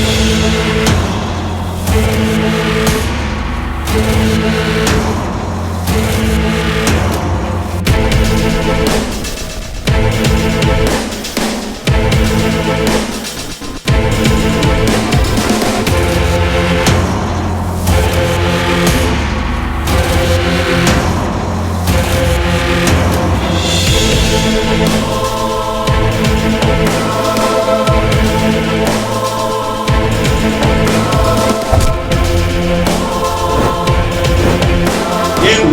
Thank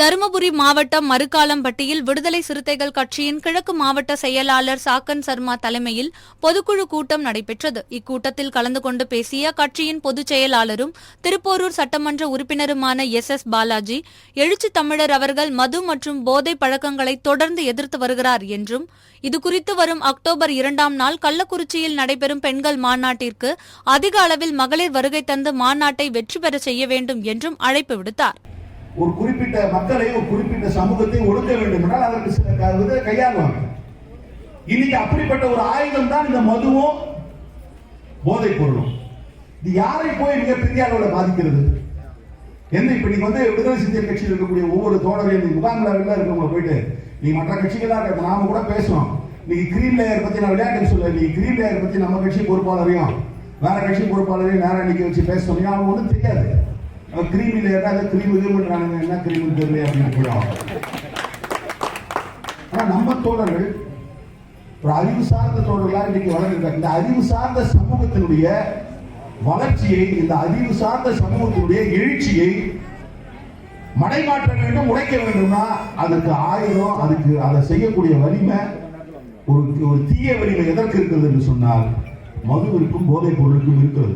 Dharmapuri மாவட்டம் மறுக்காலம்பட்டியில் விடுதலை சிறுத்தைகள் கட்சியின் கிழக்கு மாவட்ட செயலாளர் சாக்கன் சர்மா தலைமையில் பொதுக்குழு கூட்டம் நடைபெற்றது. இக்கூட்டத்தில் கலந்து கொண்டு பேசிய கட்சியின் பொதுச் செயலாளரும் திருப்போரூர் சட்டமன்ற உறுப்பினருமான எஸ் எஸ் பாலாஜி எழுச்சி தமிழர் அவர்கள் மது மற்றும் போதை பழக்கங்களை தொடர்ந்து எதிர்த்து வருகிறார் என்றும் இதுகுறித்து வரும் அக்டோபர் இரண்டாம் நாள் கள்ளக்குறிச்சியில் நடைபெறும் பெண்கள் மாநாட்டிற்கு அதிக அளவில் மகளிர் வருகை தந்து மாநாட்டை வெற்றி பெற செய்ய வேண்டும் என்றும் அழைப்பு விடுத்தார். ஒரு குறிப்பிட்ட மக்களை ஒரு குறிப்பிட்ட சமூகத்தை ஒடுக்க வேண்டும் என்றால் அதற்கு சில க- கையாளுவாங்க. இன்னைக்கு அப்படிப்பட்ட ஒரு ஆயுதம் தான் இந்த மதுவும் போதைப் பொருளும். இது யாரை போய் மிகப்பெரிய அளவில் பாதிக்கிறது? எந்த இப்ப நீங்க வந்து விடுதலை சிறுத்தைகள் கட்சியில் இருக்கக்கூடிய ஒவ்வொரு தோழரையும் நீங்க இருக்கவங்க போயிட்டு நீ மற்ற கட்சிகளா இருக்க நாம கூட பேசுவோம் நீங்க கிரீன் லேயர் பத்தி நான் விளையாட்டு சொல்ல நீ கிரீன் லேயர் பத்தி நம்ம கட்சி பொறுப்பாளரையும் வேற கட்சி பொறுப்பாளரையும் நேரம் நிக்க வச்சு பேச சொன்னீங்க அவங்க ஒன்றும் தெரியாது. அவன் கிரீமி லேயர்னா அதை கிரீம் இது பண்றானுங்க. என்ன கிரீம் தெரியல அப்படின்னு போயிடும் ஆனால் நம்ம தோழர்கள் ஒரு அறிவு சார்ந்த தோழர்களாக இன்னைக்கு வளர்ந்துருக்காங்க. இந்த அறிவு சார்ந்த சமூகத்தினுடைய வளர்ச்சியை இந்த அறிவு சார்ந்த சமூகத்தினுடைய எழுச்சியை மடைமாற்ற வேண்டும் உடைக்க வேண்டும்னா அதற்கு ஆயுதம் அதுக்கு அதை செய்யக்கூடிய வலிமை ஒரு ஒரு தீய வலிமை எதற்கு இருக்கிறது என்று சொன்னால் மதுவிற்கும் போதைப் பொருளுக்கும் இருக்கிறது.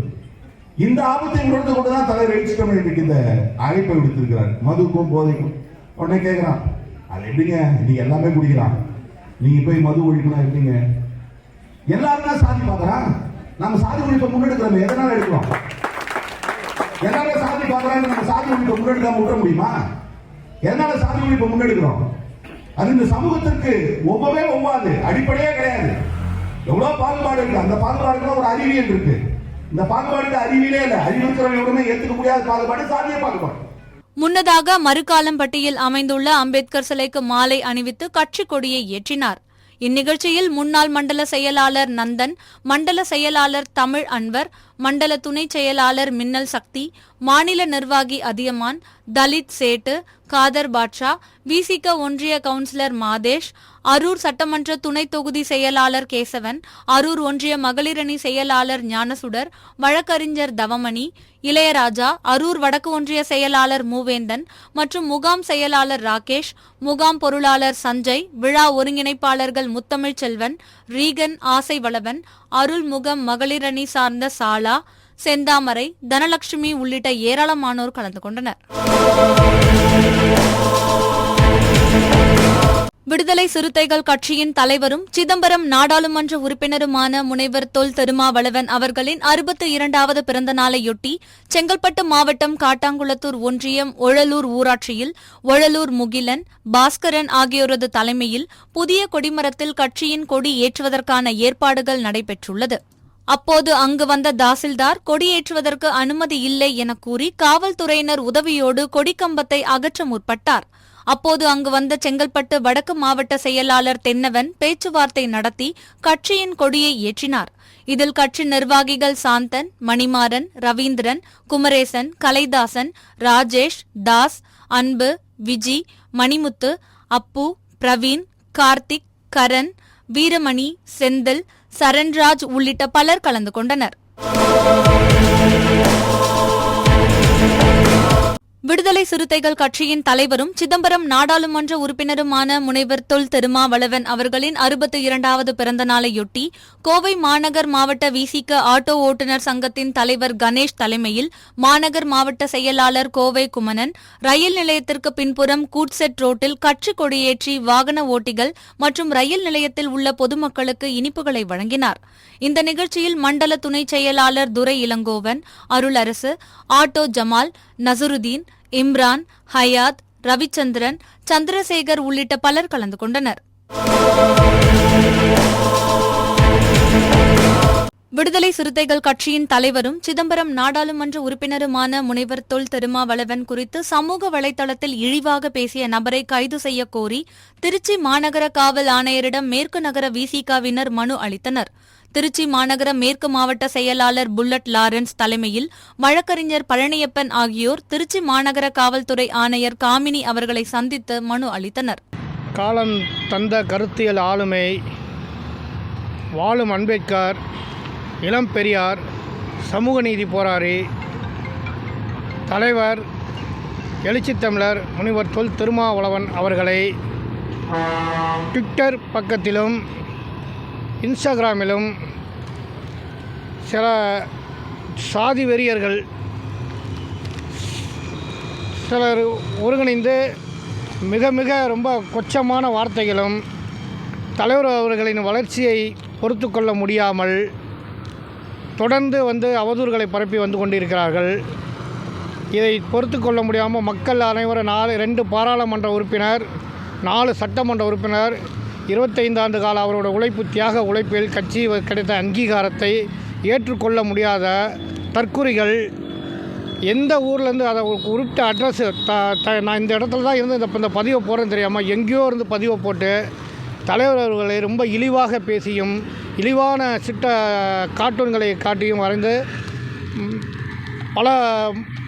இந்த ஆபத்தை உணர்ந்து கொண்டுதான் தலைவர் எழுச்சிட்டோம் இன்னைக்கு இந்த அழைப்பை விடுத்திருக்கிறார். மதுக்கும் போதைக்கும். உடனே கேட்கிறான் அது எப்படிங்க? நீங்க எல்லாமே குடிக்கிறான் நீங்க போய் மது ஒழிக்கணும் எப்படிங்க? எல்லாருமே சாதி பார்க்கறான் நம்ம சாதி ஒழிப்பை முன்னெடுக்கிறோம். எதனால எடுக்கிறோம்? எல்லாரும் சாதி பார்க்கறாங்க நம்ம சாதி ஒழிப்பை முன்னெடுக்காம விட முடியுமா? எதனால சாதி ஒழிப்பை முன்னெடுக்கிறோம்? அது இந்த சமூகத்திற்கு ஒவ்வொவே ஒவ்வாது அடிப்படையே கிடையாது. எவ்வளவு பாகுபாடு இருக்கு. அந்த பாகுபாடுக்கு ஒரு அறிவியல் இருக்கு. இந்த பாகுபாடு அறிவிலே இல்லை. அறிவு உடனே ஏற்றுக்க முடியாத பாகுபாடு சாதிய பாகுபாடு. முன்னதாக மறுகாலம்பட்டியில் அமைந்துள்ள அம்பேத்கர் சிலைக்கு மாலை அணிவித்து கட்சி கொடியை ஏற்றினார். இந்நிகழ்ச்சியில் முன்னாள் மண்டல செயலாளர் நந்தன் மண்டல செயலாளர் தமிழ் அன்வர் மண்டல துணை செயலாளர் மின்னல் சக்தி மாநில நிர்வாகி அதியமான் தலித் சேட்டு காதர் பாட்ஷா விசிக ஒன்றிய கவுன்சிலர் மாதேஷ் அரூர் சட்டமன்ற துணை தொகுதி செயலாளர் கேசவன் அரூர் ஒன்றிய மகளிரணி செயலாளர் ஞானசுடர் வழக்கறிஞர் தவமணி இளையராஜா அரூர் வடக்கு ஒன்றிய செயலாளர் மூவேந்தன் மற்றும் முகாம் செயலாளர் ராகேஷ் முகாம் பொருளாளர் சஞ்சய் விழா ஒருங்கிணைப்பாளர்கள் முத்தமிழ் செல்வன் ரீகன் ஆசை வளவன் அருள்முகம் மகளிரணி சார்ந்த சாலா செந்தாமரை தனலட்சுமி உள்ளிட்ட ஏராளமானோர் கலந்து கொண்டனர். விடுதலை சிறுத்தைகள் கட்சியின் தலைவரும் சிதம்பரம் நாடாளுமன்ற உறுப்பினருமான முனைவர் தொல் திருமாவளவன் அவர்களின் அறுபத்தி இரண்டாவது பிறந்த நாளையொட்டி செங்கல்பட்டு மாவட்டம் காட்டாங்குளத்தூர் ஒன்றியம் ஒழலூர் ஊராட்சியில் ஒழலூர் முகிலன் பாஸ்கரன் ஆகியோரது தலைமையில் புதிய கொடிமரத்தில் கட்சியின் கொடி ஏற்றுவதற்கான ஏற்பாடுகள் நடைபெற்றுள்ளது. அப்போது அங்கு வந்த தாசில்தார் கொடியேற்றுவதற்கு அனுமதி இல்லை என கூறி காவல்துறையினர் உதவியோடு கொடிக்கம்பத்தை அகற்ற முற்பட்டார். அப்போது அங்கு வந்த செங்கல்பட்டு வடக்கு மாவட்ட செயலாளர் தென்னவன் பேச்சுவார்த்தை நடத்தி கட்சியின் கொடியை ஏற்றினார். இதில் கட்சி நிர்வாகிகள் சாந்தன் மணிமாறன் ரவீந்திரன் குமரேசன் கலைதாசன் ராஜேஷ் தாஸ் அன்பு விஜி மணிமுத்து அப்பு பிரவீன் கார்த்திக் கரண் வீரமணி செந்தில் சரண்ராஜ் உள்ளிட்ட பலர் கலந்து கொண்டனர். விடுதலை சிறுத்தைகள் கட்சியின் தலைவரும் சிதம்பரம் நாடாளுமன்ற உறுப்பினருமான முனைவர் தொல் திருமாவளவன் அவர்களின் அறுபத்தி இரண்டாவது பிறந்த நாளையொட்டி கோவை மாநகர் மாவட்ட விசிக ஆட்டோ ஓட்டுநர் சங்கத்தின் தலைவர் கணேஷ் தலைமையில் மாநகர் மாவட்ட செயலாளர் கோவை குமணன் ரயில் நிலையத்திற்கு பின்புறம் கூட்செட் ரோட்டில் கட்சி கொடியேற்றி வாகன ஓட்டிகள் மற்றும் ரயில் நிலையத்தில் உள்ள பொதுமக்களுக்கு இனிப்புகளை வழங்கினார். இந்த நிகழ்ச்சியில் மண்டல துணை செயலாளர் துரை இளங்கோவன் அருளரசு ஆட்டோ ஜமால் நசருதீன் இம்ரான் ஹயாத் ரவிச்சந்திரன் சந்திரசேகர் உள்ளிட்ட பலர் கலந்து கொண்டனர். விடுதலை சிறுத்தைகள் கட்சியின் தலைவரும் சிதம்பரம் நாடாளுமன்ற உறுப்பினருமான முனைவர் தொல் திருமாவளவன் குறித்து சமூக வலைதளத்தில் இழிவாக பேசிய நபரை கைது செய்ய கோரி திருச்சி மாநகர காவல் ஆணையரிடம் மேற்கு நகர விசிகாவினர் மனு அளித்தனர். திருச்சி மாநகர மேற்கு மாவட்ட செயலாளர் புல்லட் லாரன்ஸ் தலைமையில் வழக்கறிஞர் பழனியப்பன் ஆகியோர் திருச்சி மாநகர காவல்துறை ஆணையர் காமினி அவர்களை சந்தித்து மனு அளித்தனர். காலம் தந்த கருத்தியல் ஆளுமை வாழும் அம்பேத்கர் இளம் பெரியார் சமூக நீதி போராளி தலைவர் எழுச்சித்தமிழர் முனிவர் தொல் திருமாவளவன் அவர்களை ட்விட்டர் பக்கத்திலும் இன்ஸ்டாகிராமிலும் சில சாதி வெறியர்கள் சிலர் ஒருங்கிணைந்து மிக மிக ரொம்ப கொச்சமான வார்த்தைகளும் தலைவர் அவர்களின் வளர்ச்சியை பொறுத்து கொள்ள முடியாமல் தொடர்ந்து வந்து அவதூறுகளை பரப்பி வந்து கொண்டிருக்கிறார்கள். இதை பொறுத்து கொள்ள முடியாமல் மக்கள் அனைவரும் நாலு ரெண்டு பாராளுமன்ற உறுப்பினர் நாலு சட்டமன்ற உறுப்பினர் இருபத்தைந்து ஆண்டு கால அவரோட உழைப்பு தியாக உழைப்பில் கட்சி கிடைத்த அங்கீகாரத்தை ஏற்றுக்கொள்ள முடியாத தற்குறிகள் எந்த ஊர்லேருந்து அதை ஒரு குறிப்பிட்ட அட்ரஸ் த த நான் இந்த இடத்துல தான் இருந்து இந்த இந்த பதிவை போகிறேன்னு தெரியாமல் எங்கேயோ இருந்து பதிவை போட்டு தலைவர் அவர்களை ரொம்ப இழிவாக பேசியும் இழிவான சிட்ட கார்ட்டூன்களை காட்டியும் வரைந்து பல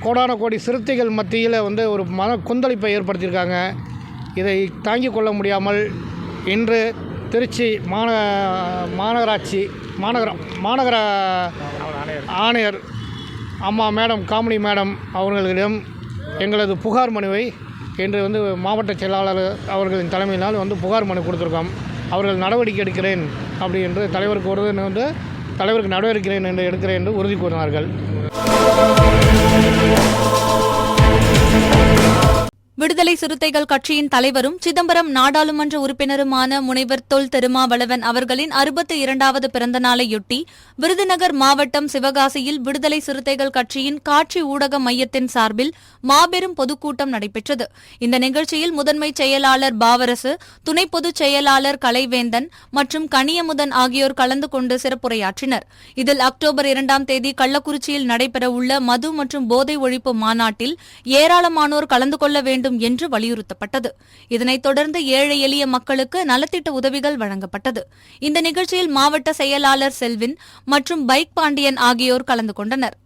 கோடான கோடி சிறுத்தைகள் மத்தியில் வந்து ஒரு மன கொந்தளிப்பை ஏற்படுத்தியிருக்காங்க. இதை தாங்கிக் கொள்ள முடியாமல் இன்று திருச்சி மாந மாநகராட்சி மாநகரம் மாநகர ஆணையர் அம்மா மேடம் காமெடி மேடம் அவர்களிடம் எங்களது புகார் மனுவை இன்று வந்து மாவட்ட செயலாளர் அவர்களின் தலைமையினால் வந்து புகார் மனு கொடுத்துருக்கோம். அவர்கள் நடவடிக்கை எடுக்கிறேன் அப்படி என்று தலைவருக்கு ஒரு வந்து தலைவருக்கு நடவடிக்கை என்று எடுக்கிறேன் என்று உறுதி கூறினார்கள். விடுதலை சிறுத்தைகள் கட்சியின் தலைவரும் சிதம்பரம் நாடாளுமன்ற உறுப்பினருமான முனைவர் தொல் திருமாவளவன் அவர்களின் அறுபத்தி இரண்டாவது பிறந்தநாளையொட்டி விருதுநகர் மாவட்டம் சிவகாசியில் விடுதலை சிறுத்தைகள் கட்சியின் காட்சி ஊடக மையத்தின் சார்பில் மாபெரும் பொதுக்கூட்டம் நடைபெற்றது. இந்த நிகழ்ச்சியில் முதன்மை செயலாளர் பாவரசு துணை பொதுச் செயலாளர் கலைவேந்தன் மற்றும் கனியமுதன் ஆகியோர் கலந்து கொண்டு சிறப்புரையாற்றினர். இதில் அக்டோபர் இரண்டாம் தேதி கள்ளக்குறிச்சியில் நடைபெறவுள்ள மது மற்றும் போதை ஒழிப்பு மாநாட்டில் ஏராளமானோர் கலந்து கொள்ள வேண்டும் என்று வலியுறுத்தப்பட்டது. இதனைத் தொடர்ந்து ஏழை எளிய மக்களுக்கு நலத்திட்ட உதவிகள் வழங்கப்பட்டது. இந்த நிகழ்ச்சியில் மாவட்ட செயலாளர் செல்வின் மற்றும் பைக் பாண்டியன் ஆகியோர் கலந்து கொண்டனர்.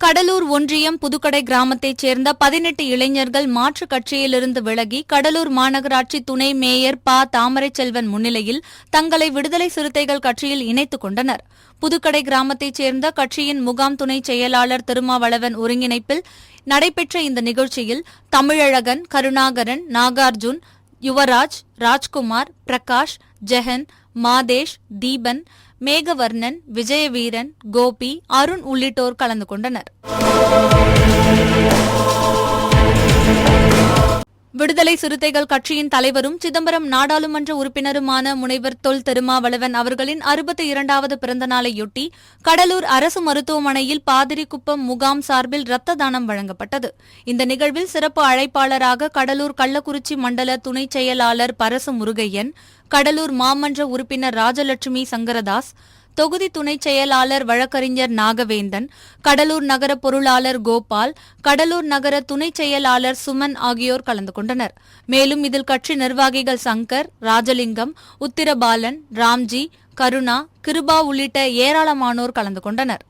கடலூர் ஒன்றியம் புதுக்கடை கிராமத்தைச் சேர்ந்த பதினெட்டு இளைஞர்கள் மாற்றுக் கட்சியிலிருந்து விலகி கடலூர் மாநகராட்சி துணை மேயர் ப. தாமரை செல்வன் முன்னிலையில் தங்களை விடுதலை சிறுத்தைகள் கட்சியில் இணைத்துக் கொண்டனர். புதுக்கடை கிராமத்தைச் சேர்ந்த கட்சியின் முகாம் துணை செயலாளர் திருமாவளவன் ஒருங்கிணைப்பில் நடைபெற்ற இந்த நிகழ்ச்சியில் தமிழழகன் கருணாகரன் நாகார்ஜுன் யுவராஜ் ராஜ்குமார் பிரகாஷ் ஜெகன் மாதேஷ் தீபன் மேகவர்ணன் விஜயவீரன் கோபி அருண் உள்ளிட்டோர் கலந்து கொண்டனர். விடுதலை சிறுத்தைகள் கட்சியின் தலைவரும் சிதம்பரம் நாடாளுமன்ற உறுப்பினருமான முனைவர் தொல் திருமாவளவன் அவர்களின் அறுபத்தி இரண்டாவது பிறந்த நாளையொட்டி கடலூர் அரசு மருத்துவமனையில் பாதிரிக்குப்பம் முகாம் சார்பில் ரத்த தானம் வழங்கப்பட்டது. இந்த நிகழ்வில் சிறப்பு அழைப்பாளராக கடலூர் கள்ளக்குறிச்சி மண்டல துணை செயலாளர் பரசு முருகையன் கடலூர் மாமன்ற உறுப்பினர் ராஜலட்சுமி சங்கரதாஸ் தொகுதி துணைச் செயலாளர் வழக்கறிஞர் நாகவேந்தன் கடலூர் நகர பொருளாளர் கோபால் கடலூர் நகர துணைச் செயலாளர் சுமன் ஆகியோர் கலந்து கொண்டனர். மேலும் இதில் கட்சி நிர்வாகிகள் சங்கர் ராஜலிங்கம் உத்திரபாலன் ராம்ஜி கருணா கிருபா உள்ளிட்ட ஏராளமானோர் கலந்து கொண்டனர்.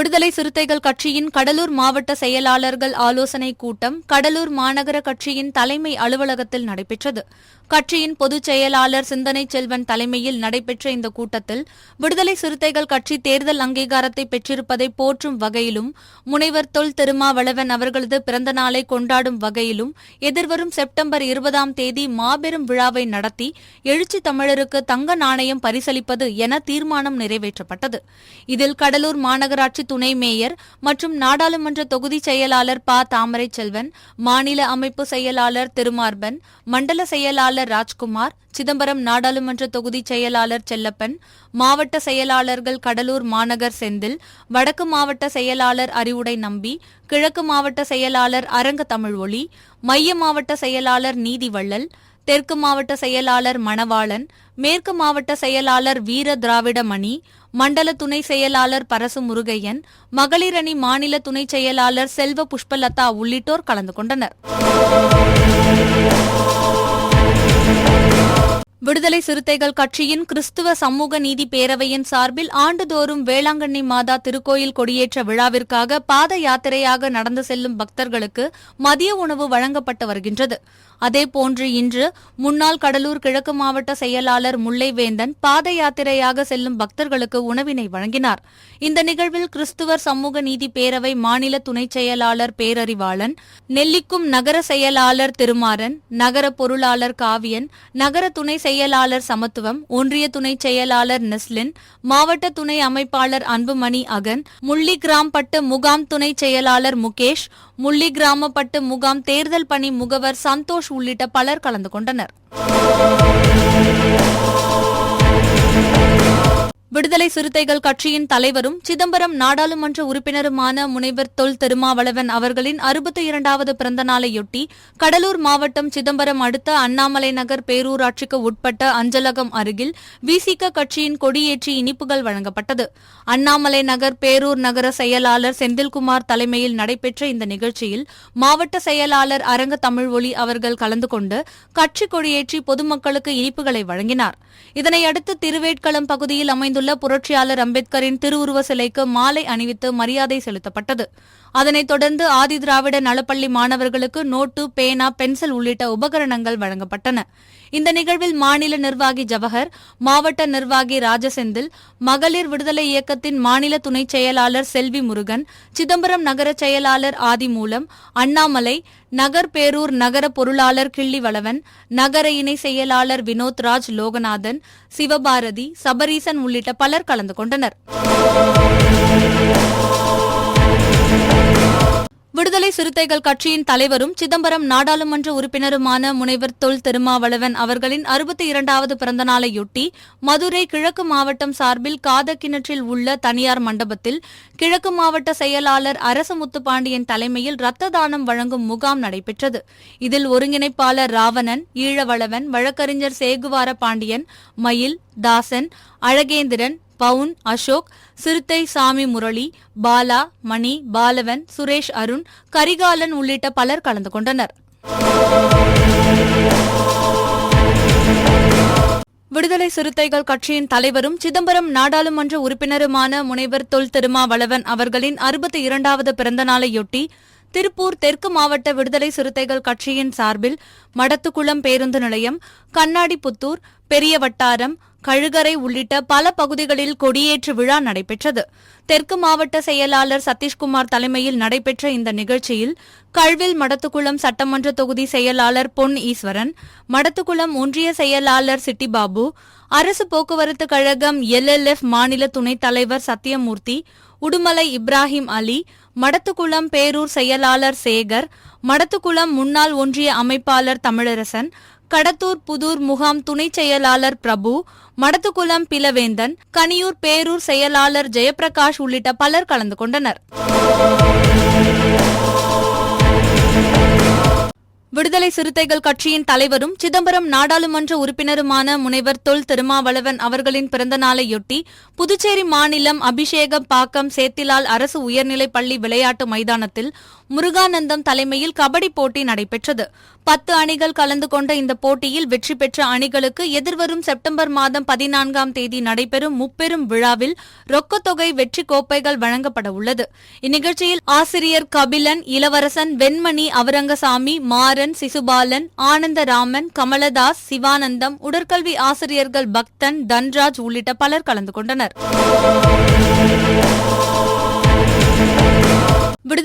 விடுதலை சிறுத்தைகள் கட்சியின் கடலூர் மாவட்ட செயலாளர்கள் ஆலோசனைக் கூட்டம் கடலூர் மாநகர கட்சியின் தலைமை அலுவலகத்தில் நடைபெற்றது. கட்சியின் பொதுச் செயலாளர் சிந்தனை செல்வன் தலைமையில் நடைபெற்ற இந்த கூட்டத்தில் விடுதலை சிறுத்தைகள் கட்சி தேர்தல் அங்கீகாரத்தை பெற்றிருப்பதை போற்றும் வகையிலும் முனைவர் தொல் திருமாவளவன் அவர்களது பிறந்த நாளை கொண்டாடும் வகையிலும் எதிர்வரும் செப்டம்பர் இருபதாம் தேதி மாபெரும் விழாவை நடத்தி எழுச்சி தமிழருக்கு தங்க நாணயம் பரிசளிப்பது என தீர்மானம் நிறைவேற்றப்பட்டது. இதில் கடலூர் மாநகராட்சி துணை மேயர் மற்றும் நாடாளுமன்ற தொகுதி செயலாளர் ப. தாமரை செல்வன் மாநில அமைப்பு செயலாளர் திருமார்பன் மண்டல செயலாளர் ராஜ்குமார் சிதம்பரம் நாடாளுமன்ற தொகுதி செயலாளர் செல்லப்பன் மாவட்ட செயலாளர்கள் கடலூர் மாநகர் செந்தில் வடக்கு மாவட்ட செயலாளர் அறிவுடை நம்பி கிழக்கு மாவட்ட செயலாளர் அரங்க தமிழ்ஒளி மைய மாவட்ட செயலாளர் நீதிவள்ளல் தெற்கு மாவட்ட செயலாளர் மணவாளன் மேற்கு மாவட்ட செயலாளர் வீர திராவிடமணி மண்டல துணை செயலாளர் பரசு முருகையன் மகளிர் அணி மாநில துணை செயலாளர் செல்வ புஷ்பலதா உள்ளிட்டோர் கலந்து கொண்டனர். விடுதலை சிறுத்தைகள் கட்சியின் கிறிஸ்துவ சமூக நீதி பேரவையின் சார்பில் ஆண்டுதோறும் வேளாங்கண்ணி மாதா திருக்கோயில் கொடியேற்ற விழாவிற்காக பாத யாத்திரையாக நடந்து செல்லும் பக்தர்களுக்கு மதிய உணவு வழங்கப்பட்டு வருகின்றது. அதேபோன்று இன்று முன்னாள் கடலூர் கிழக்கு மாவட்ட செயலாளர் முல்லைவேந்தன் பாத யாத்திரையாக செல்லும் பக்தர்களுக்கு உணவினை வழங்கினார். இந்த நிகழ்வில் கிறிஸ்துவர் சமூக நீதி பேரவை மாநில துணைச் செயலாளர் பேரறிவாளன் நெல்லிக்கும் நகர செயலாளர் திருமாறன் நகர பொருளாளர் காவியன் நகர துணை செயலாளர் சமத்துவம் ஒன்றிய துணை செயலாளர் நெஸ்லின் மாவட்ட துணை அமைப்பாளர் அன்புமணி அகன் முள்ளி கிராம்பட்டு முகாம் துணை செயலாளர் முகேஷ் முள்ளி கிராமப்பட்டு முகாம் தேர்தல் பணி முகவர் சந்தோஷ் உள்ளிட்ட பலர் கலந்து கொண்டனர். விடுதலை சிறுத்தைகள் கட்சியின் தலைவரும் சிதம்பரம் நாடாளுமன்ற உறுப்பினருமான முனைவர் தொல் திருமாவளவன் அவர்களின் அறுபத்தி இரண்டாவது பிறந்த நாளையொட்டி கடலூர் மாவட்டம் சிதம்பரம் அடுத்த அண்ணாமலை நகர் பேரூராட்சிக்கு உட்பட்ட அஞ்சலகம் அருகில் விசிக கட்சியின் கொடியேற்றி இனிப்புகள் வழங்கப்பட்டது. அண்ணாமலை நகர் பேரூர் நகர செயலாளர் செந்தில்குமார் தலைமையில் நடைபெற்ற இந்த நிகழ்ச்சியில் மாவட்ட செயலாளர் அரங்க தமிழ்மொழி அவர்கள் கலந்து கொண்டு கட்சி கொடியேற்றி பொதுமக்களுக்கு இனிப்புகளை வழங்கினார். இதனையடுத்து திருவேட்களம் பகுதியில் அமைந்துள்ள புரட்சியாளர் அம்பேத்கரின் திருவுருவ சிலைக்கு மாலை அணிவித்து மரியாதை செலுத்தப்பட்டது. அதனைத் தொடர்ந்து ஆதி திராவிட நலப்பள்ளி மாணவர்களுக்கு நோட்டு பேனா பென்சில் உள்ளிட்ட உபகரணங்கள் வழங்கப்பட்டன. இந்த நிகழ்வில் மாநில நிர்வாகி ஜவஹர் மாவட்ட நிர்வாகி ராஜசெந்தில் மகளிர் விடுதலை இயக்கத்தின் மாநில துணைச் செயலாளர் செல்வி முருகன் சிதம்பரம் நகர செயலாளர் ஆதிமூலம் அண்ணாமலை நகர் பேரூர் நகர பொருளாளர் கிள்ளிவளவன் நகர இணை செயலாளர் வினோத்ராஜ் லோகநாதன் சிவபாரதி சபரீசன் உள்ளிட்ட பலர் கலந்து கொண்டனர். விடுதலை சிறுத்தைகள் கட்சியின் தலைவரும் சிதம்பரம் நாடாளுமன்ற உறுப்பினருமான முனைவர் தொல் திருமாவளவன் அவர்களின் அறுபத்தி இரண்டாவது பிறந்தநாளையொட்டி மதுரை கிழக்கு மாவட்டம் சார்பில் காதக்கிணற்றில் உள்ள தனியார் மண்டபத்தில் கிழக்கு மாவட்ட செயலாளர் அரசு முத்துப்பாண்டியன் தலைமையில் ரத்த தானம் வழங்கும் முகாம் நடைபெற்றது. இதில் ஒருங்கிணைப்பாளர் ராவணன் ஈழவளவன் வழக்கறிஞர் சேகுவார பாண்டியன் மயில் தாசன் அழகேந்திரன் பவுன் அசோக் சிறுத்தை சாமி முரளி பாலா மணி பாலவன் சுரேஷ் அருண் கரிகாலன் உள்ளிட்ட பலர் கலந்து கொண்டனர். விடுதலை சிறுத்தைகள் கட்சியின் தலைவரும் சிதம்பரம் நாடாளுமன்ற உறுப்பினருமான முனைவர் தொல் திருமாவளவன் அவர்களின் அறுபத்தி இரண்டாவது பிறந்தநாளையொட்டி திருப்பூர் தெற்கு மாவட்ட விடுதலை சிறுத்தைகள் கட்சியின் சார்பில் மடத்துக்குளம் பேருந்து நிலையம் கண்ணாடிபுத்தூர் பெரிய வட்டாரம் கழுகரை உள்ளிட்ட பல பகுதிகளில் கொடியேற்று விழா நடைபெற்றது. தெற்கு மாவட்ட செயலாளர் சதீஷ்குமார் தலைமையில் நடைபெற்ற இந்த நிகழ்ச்சியில் கழ்வில் மடத்துக்குளம் சட்டமன்ற தொகுதி செயலாளர் பொன் ஈஸ்வரன் மடத்துக்குளம் ஒன்றிய செயலாளர் சிட்டிபாபு அரசு போக்குவரத்து கழகம் எல்எல்எஃப் மாநில துணைத் தலைவர் சத்தியமூர்த்தி உடுமலை இப்ராஹிம் அலி மடத்துக்குளம் பேரூர் செயலாளர் சேகர் மடத்துக்குளம் முன்னாள் ஒன்றிய அமைப்பாளர் தமிழரசன் கடத்தூர் புதூர் முகாம் துணைச் செயலாளர் பிரபு மடத்துக்குளம் பிலவேந்தன் கனியூர் பேரூர் செயலாளர் ஜெயபிரகாஷ் உள்ளிட்ட பலர் கலந்து கொண்டனர். விடுதலை சிறுத்தைகள் கட்சியின் தலைவரும் சிதம்பரம் நாடாளுமன்ற உறுப்பினருமான முனைவர் தொல் திருமாவளவன் அவர்களின் பிறந்த நாளையொட்டி புதுச்சேரி மாநிலம் அபிஷேகம் பாக்கம் சேத்திலால் அரசு உயர்நிலைப் பள்ளி விளையாட்டு மைதானத்தில் முருகானந்தம் தலைமையில் கபடி போட்டி நடைபெற்றது. பத்து அணிகள் கலந்து கொண்ட இந்த போட்டியில் வெற்றி பெற்ற அணிகளுக்கு எதிர்வரும் செப்டம்பர் மாதம் பதினான்காம் தேதி நடைபெறும் முப்பெரும் விழாவில் ரொக்கத்தொகை வெற்றி கோப்பைகள் வழங்கப்பட உள்ளது. இந்நிகழ்ச்சியில் ஆசிரியர் கபிலன் இளவரசன் வெண்மணி அவரங்கசாமி மாறன் சிசுபாலன் ஆனந்தராமன் கமலதாஸ் சிவானந்தம் உடற்கல்வி ஆசிரியர்கள் பக்தன் தன்ராஜ் உள்ளிட்ட பலர் கலந்து கொண்டனர்.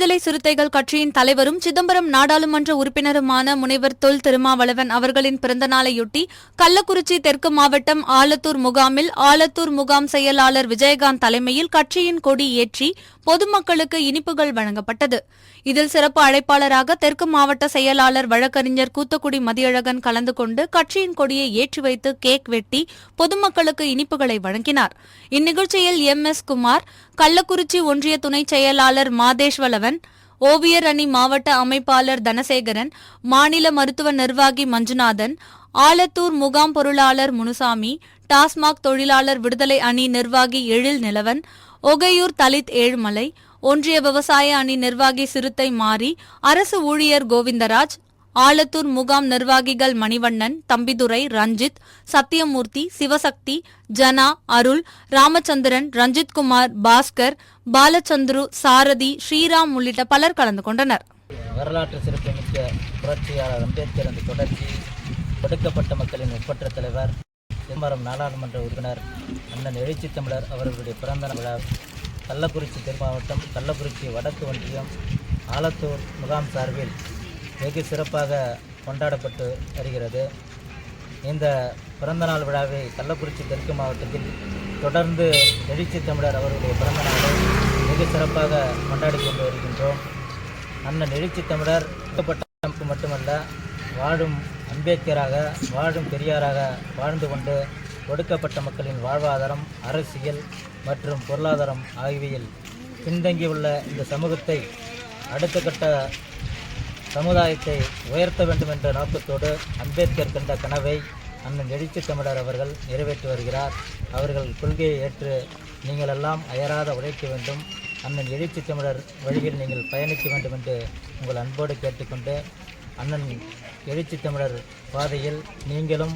விடுதலை சிறுத்தைகள் கட்சியின் தலைவரும் சிதம்பரம் நாடாளுமன்ற உறுப்பினருமான முனைவர் தொல் திருமாவளவன் அவர்களின் பிறந்தநாளையொட்டி கள்ளக்குறிச்சி தெற்கு மாவட்டம் ஆலத்தூர் முகாமில் ஆலத்தூர் முகாம் செயலாளர் விஜயகாந்த் தலைமையில் கட்சியின் கொடி ஏற்றி பொதுமக்களுக்கு இனிப்புகள் வழங்கப்பட்டது. இதில் சிறப்பு அழைப்பாளராக தெற்கு மாவட்ட செயலாளர் வழக்கறிஞர் கூத்தக்குடி மதியழகன் கலந்து கொண்டு கட்சியின் கொடியை ஏற்றி வைத்து கேக் வெட்டி பொதுமக்களுக்கு இனிப்புகளை வழங்கினார். இந்நிகழ்ச்சியில் எம். எஸ். குமார் கள்ளக்குறிச்சி ஒன்றிய துணை செயலாளர் மாதேஷ்வலவன் ஓவியர் அணி மாவட்ட அமைப்பாளர் தனசேகரன் மாநில மருத்துவ நிர்வாகி மஞ்சுநாதன் ஆலத்தூர் முகாம் பொருளாளர் முனுசாமி டாஸ்மாக் தொழிலாளர் விடுதலை அணி நிர்வாகி எழில் நிலவன் ஒகையூர் தலித் ஏழுமலை ஒன்றிய விவசாய அணி நிர்வாகி சிறுத்தை மாறி அரசு ஊழியர் கோவிந்தராஜ் ஆலத்தூர் முகாம் நிர்வாகிகள் மணிவண்ணன் தம்பிதுரை ரஞ்சித் சத்தியமூர்த்தி சிவசக்தி ஜனா அருள் ராமச்சந்திரன் ரஞ்சித்குமார் பாஸ்கர் பாலச்சந்துரு சாரதி ஸ்ரீராம் உள்ளிட்ட பலர் கலந்து கொண்டனர். வரலாற்று சிறப்புமிக்க புரட்சியாளர் அம்பேத்கர் என்ற தொடர்ச்சி ஒடுக்கப்பட்ட மக்களின் ஒப்பற்ற தலைவர் சிதம்பரம் நாடாளுமன்ற உறுப்பினர் அண்ணன் எழுச்சி தமிழர் அவர்களுடைய பிறந்த விழா கள்ளக்குறிச்சி தென் மாவட்டம் கள்ளக்குறிச்சி வடக்கு ஒன்றியம் ஆலத்தூர் முகாம் சார்பில் வெகு சிறப்பாக கொண்டாடப்பட்டு வருகிறது. இந்த பிறந்தநாள் விழாவை கள்ளக்குறிச்சி தெற்கு மாவட்டத்தில் தொடர்ந்து எழுச்சி தமிழர் அவருடைய பிறந்தநாளை வெகு மிக சிறப்பாக கொண்டாடி கொண்டு வருகின்றோம். அண்ணன் எழுச்சி தமிழர் மட்டுமல்ல வாழும் அம்பேத்கராக வாழும் பெரியாராக வாழ்ந்து கொண்டு ஒடுக்கப்பட்ட மக்களின் வாழ்வாதாரம் அரசியல் மற்றும் பொருளாதாரம் ஆகியவையில் பின்தங்கியுள்ள இந்த சமூகத்தை அடுத்த கட்ட சமுதாயத்தை உயர்த்த வேண்டும் என்ற நோக்கத்தோடு அம்பேத்கர் கண்ட கனவை அண்ணன் எழுச்சி தமிழர் அவர்கள் நிறைவேற்றி வருகிறார். அவர்கள் கொள்கையை ஏற்று நீங்கள் எல்லாம் அயராத உழைக்க வேண்டும். அண்ணன் எழுச்சி தமிழர் வழியில் நீங்கள் பயணிக்க வேண்டும் என்று உங்கள் அன்போடு கேட்டுக்கொண்டு அண்ணன் எழுச்சி தமிழர் பாதையில் நீங்களும்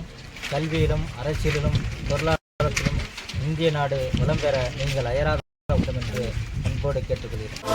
கல்வியிலும் அரசியலிலும் பொருளாதாரத்திலும் இந்திய நாடு வளம் பெற நீங்கள் அயராத வேண்டும் என்று அன்போடு கேட்டுக்கொள்கிறேன்.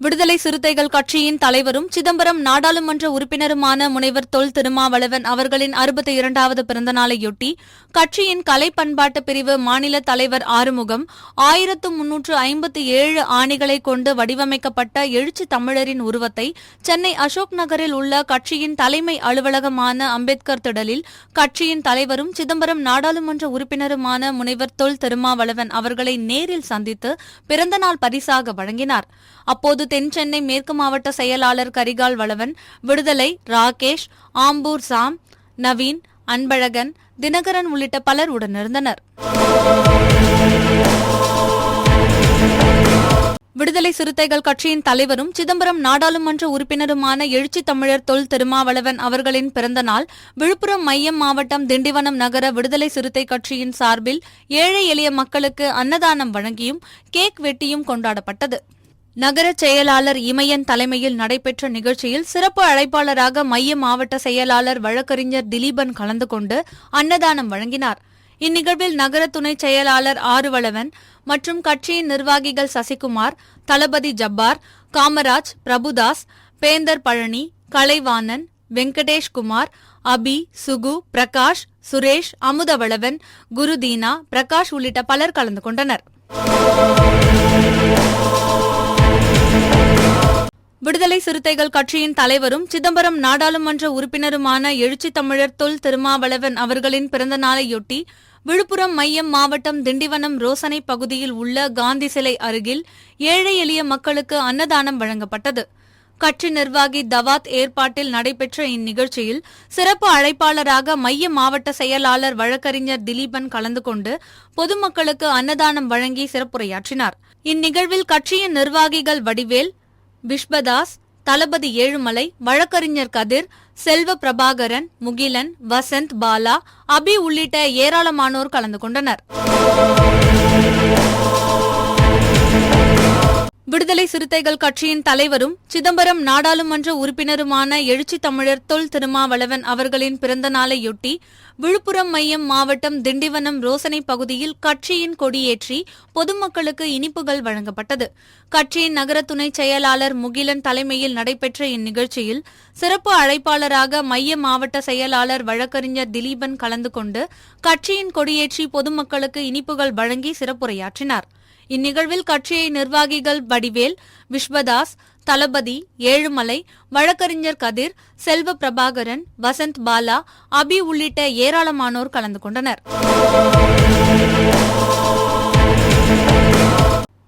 விடுதலை சிறுத்தைகள் கட்சியின் தலைவரும் சிதம்பரம் நாடாளுமன்ற உறுப்பினருமான முனைவர் தொல் திருமாவளவன் அவர்களின் அறுபத்தி இரண்டாவது பிறந்தநாளையொட்டி கட்சியின் கலை பண்பாட்டு பிரிவு மாநில தலைவர் ஆறுமுகம் ஆயிரத்து முன்னூற்று ஐம்பத்தி ஏழு ஆணைகளை கொண்டு வடிவமைக்கப்பட்ட எழுச்சி தமிழரின் உருவத்தை சென்னை அசோக் நகரில் உள்ள கட்சியின் தலைமை அலுவலகமான அம்பேத்கர் திடலில் கட்சியின் தலைவரும் சிதம்பரம் நாடாளுமன்ற உறுப்பினருமான முனைவர் தொல் திருமாவளவன் அவர்களை நேரில் சந்தித்து பிறந்தநாள் பரிசாக வழங்கினார். அப்போது தென் சென்னை மேற்கு மாவட்ட செயலாளர் கரிகால் வளவன் விடுதலை ராகேஷ் ஆம்பூர் சாம் நவீன் அன்பழகன் தினகரன் உள்ளிட்ட பலர் உடனிருந்தனர். விடுதலை சிறுத்தைகள் கட்சியின் தலைவரும் சிதம்பரம் நாடாளுமன்ற உறுப்பினருமான எழுச்சி தமிழர் தொல் திருமாவளவன் அவர்களின் பிறந்தநாள் விழுப்புரம் மையம் மாவட்டம் திண்டிவனம் நகர விடுதலை சிறுத்தை கட்சியின் சார்பில் ஏழை எளிய மக்களுக்கு அன்னதானம் வழங்கியும் கேக் வெட்டியும் கொண்டாடப்பட்டது. நகர செயலாளர் இமயன் தலைமையில் நடைபெற்ற நிகழ்ச்சியில் சிறப்பு அழைப்பாளராக மைய மாவட்ட செயலாளர் வழக்கறிஞர் திலீபன் கலந்து கொண்டு அன்னதானம் வழங்கினார். இந்நிகழ்வில் நகர துணை செயலாளர் ஆறுவளவன் மற்றும் கட்சியின் நிர்வாகிகள் சசிகுமார் தளபதி ஜப்பார் காமராஜ் பிரபுதாஸ் பேந்தர் பழனி கலைவாணன் வெங்கடேஷ் குமார் அபி சுகு பிரகாஷ் சுரேஷ் அமுதவளவன் குருதீனா பிரகாஷ் உள்ளிட்ட பலர் கலந்து கொண்டனர். விடுதலை சிறுத்தைகள் கட்சியின் தலைவரும் சிதம்பரம் நாடாளுமன்ற உறுப்பினருமான எழுச்சி தமிழர் தொல் திருமாவளவன் அவர்களின் பிறந்த நாளையொட்டி விழுப்புரம் மையம் மாவட்டம் திண்டிவனம் ரோசனை பகுதியில் உள்ள காந்தி சிலை அருகில் ஏழை எளிய மக்களுக்கு அன்னதானம் வழங்கப்பட்டது. கட்சி நிர்வாகி தவாத் ஏற்பாட்டில் நடைபெற்ற இந்நிகழ்ச்சியில் சிறப்பு அழைப்பாளராக மைய மாவட்ட செயலாளர் வழக்கறிஞர் திலீபன் கலந்து கொண்டு பொதுமக்களுக்கு அன்னதானம் வழங்கி சிறப்புரையாற்றினார். இந்நிகழ்வில் கட்சியின் நிர்வாகிகள் வடிவேல் விஸ்வதாஸ் தளபதி ஏழுமலை வழக்கறிஞர் கதிர் செல்வ பிரபாகரன் முகிலன் வசந்த் பாலா அபி உள்ளிட்ட ஏராளமானோர் கலந்து கொண்டனர். விடுதலை சிறுத்தைகள் கட்சியின் தலைவரும் சிதம்பரம் நாடாளுமன்ற உறுப்பினருமான எழுச்சி தமிழர் தொல் திருமாவளவன் அவர்களின் பிறந்த நாளையொட்டி விழுப்புரம் மையம் மாவட்டம் திண்டிவனம் ரோசனை பகுதியில் கட்சியின் கொடியேற்றி பொதுமக்களுக்கு இனிப்புகள் வழங்கப்பட்டது. கட்சியின் நகர துணை செயலாளர் முகிலன் தலைமையில் நடைபெற்ற இந்நிகழ்ச்சியில் சிறப்பு அழைப்பாளராக மைய மாவட்ட செயலாளர் வழக்கறிஞர் திலீபன் கலந்து கொண்டு கட்சியின் கொடியேற்றி பொதுமக்களுக்கு இனிப்புகள் வழங்கி சிறப்புரையாற்றினார். இந்நிகழ்வில் கட்சியை நிர்வாகிகள் வடிவேல் விஸ்வதாஸ் தளபதி ஏழுமலை வழக்கறிஞர் கதிர் செல்வ பிரபாகரன் வசந்த் பாலா அபி உள்ளிட்ட ஏராளமானோர் கலந்து கொண்டனர்.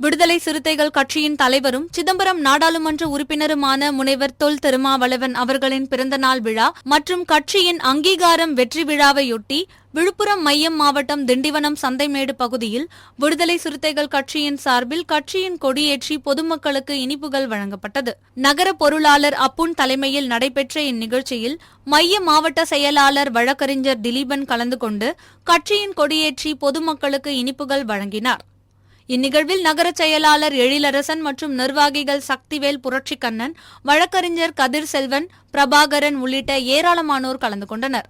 விடுதலை சிறுத்தைகள் கட்சியின் தலைவரும் சிதம்பரம் நாடாளுமன்ற உறுப்பினருமான முனைவர் தொல் திருமாவளவன் அவர்களின் பிறந்தநாள் விழா மற்றும் கட்சியின் அங்கீகாரம் வெற்றி விழாவையொட்டி விழுப்புரம் மையம் மாவட்டம் திண்டிவனம் சந்தைமேடு பகுதியில் விடுதலை சிறுத்தைகள் கட்சியின் சார்பில் கட்சியின் கொடியேற்றி பொதுமக்களுக்கு இனிப்புகள் வழங்கப்பட்டது. நகர பொருளாளர் அப்புன் தலைமையில் நடைபெற்ற இந்நிகழ்ச்சியில் மைய மாவட்ட செயலாளர் வழக்கறிஞர் திலீபன் கலந்து கொண்டு கட்சியின் கொடியேற்றி பொதுமக்களுக்கு இனிப்புகள் வழங்கினார். இந்நிகழ்வில் நகர செயலாளர் எழிலரசன் மற்றும் நிர்வாகிகள் சக்திவேல் புரட்சிக்கண்ணன் வழக்கறிஞர் கதிர் செல்வன் பிரபாகரன் உள்ளிட்ட ஏராளமானோர் கலந்து கொண்டனர்.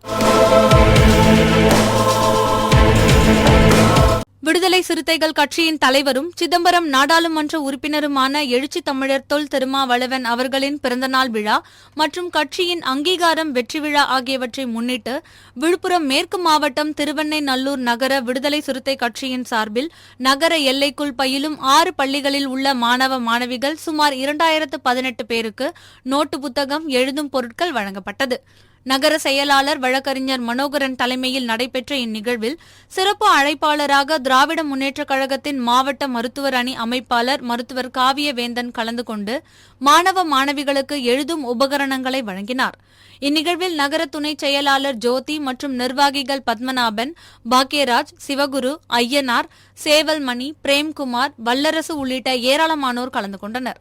விடுதலை சிறுத்தைகள் கட்சியின் தலைவரும் சிதம்பரம் நாடாளுமன்ற உறுப்பினருமான எழுச்சி தமிழர் தொல் திருமாவளவன் அவர்களின் பிறந்தநாள் விழா மற்றும் கட்சியின் அங்கீகாரம் வெற்றி விழா ஆகியவற்றை முன்னிட்டு விழுப்புரம் மேற்கு மாவட்டம் திருவெண்ணைநல்லூர் நகர விடுதலை சிறுத்தை கட்சியின் சார்பில் நகர எல்லைக்குள் பயிலும் ஆறு பள்ளிகளில் உள்ள மாணவ மாணவிகள் சுமார் இரண்டாயிரத்து பதினெட்டு பேருக்கு நோட்டு புத்தகம் எழுதும் பொருட்கள் வழங்கப்பட்டது. நகர செயலாளர் வழக்கறிஞர் மனோகரன் தலைமையில் நடைபெற்ற இந்நிகழ்வில் சிறப்பு அழைப்பாளராக திராவிட முன்னேற்றக் கழகத்தின் மாவட்ட மருத்துவர் அணி அமைப்பாளர் மருத்துவர் காவியவேந்தன் கலந்து கொண்டு மாணவ மாணவிகளுக்கு எழுதும் உபகரணங்களை வழங்கினார். இந்நிகழ்வில் நகர துணை செயலாளர் ஜோதி மற்றும் நிர்வாகிகள் பத்மநாபன் பாக்கியராஜ் சிவகுரு ஐயனார் சேவல்மணி பிரேம்குமார் வல்லரசு உள்ளிட்ட ஏராளமானோர் கலந்து கொண்டனர்.